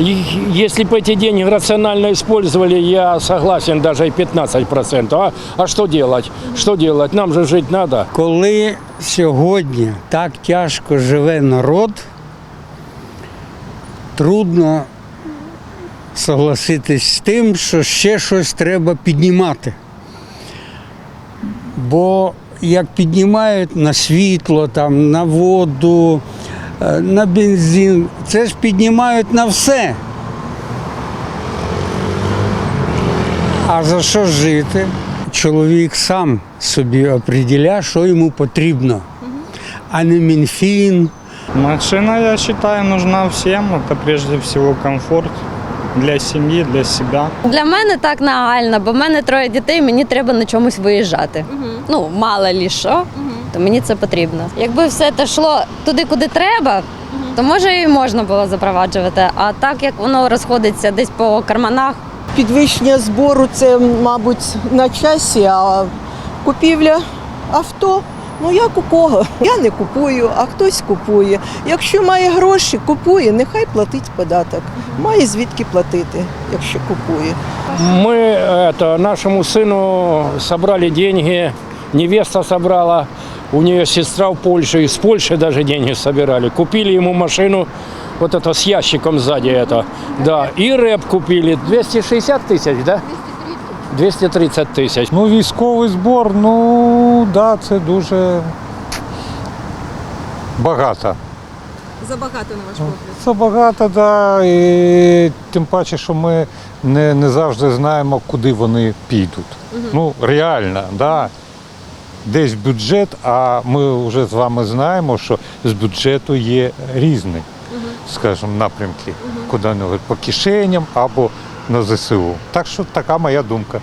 Если бы эти деньги рационально использовали, я согласен даже и 15%. А, а что делать? Что делать? Нам же жить надо. Коли сьогодні так тяжко живе народ, трудно согласитись з тим, що ще щось треба піднімати. Бо як піднімають на світло, там, на воду, на бензин, це ж піднімають на все. А за що жити? Чоловік сам собі определяє, що йому потрібно, а не Мінфін. Машина, я считаю, нужна всем. Это прежде всего комфорт для семьи, для себя. Для мене так нагально, бо в мене троє дітей, мені треба на чомусь виїжджати. Ну, мало лі що, то мені це потрібно. Якби все те йшло туди, куди треба, то може і можна було запроваджувати. А так як воно розходиться десь по карманах, Підвищення збору це, мабуть, на часі, а купівля авто. Ну як у кого? Я не купую, а хтось купує. Якщо має гроші, купує, нехай платить податок. Має звідки платити, якщо купує. Мы это, нашему сыну собрали деньги, невеста собрала, у нее сестра в Польше, из Польши даже деньги собирали. Купили ему машину, вот это с ящиком сзади это, да, и рэп купили, 260 тысяч, да? 230 тысяч. Ну, військовий збор, ну да, це дуже багато. Забагато на ваш погляд. Це багато, да, і тим паче, що ми не, не завжди знаємо, куди вони підуть. Ну, реально, да. Десь бюджет, а ми вже з вами знаємо, що з бюджету є різні, скажімо, напрямки, куди вони по кишеням або на ЗСУ. Так що така моя думка.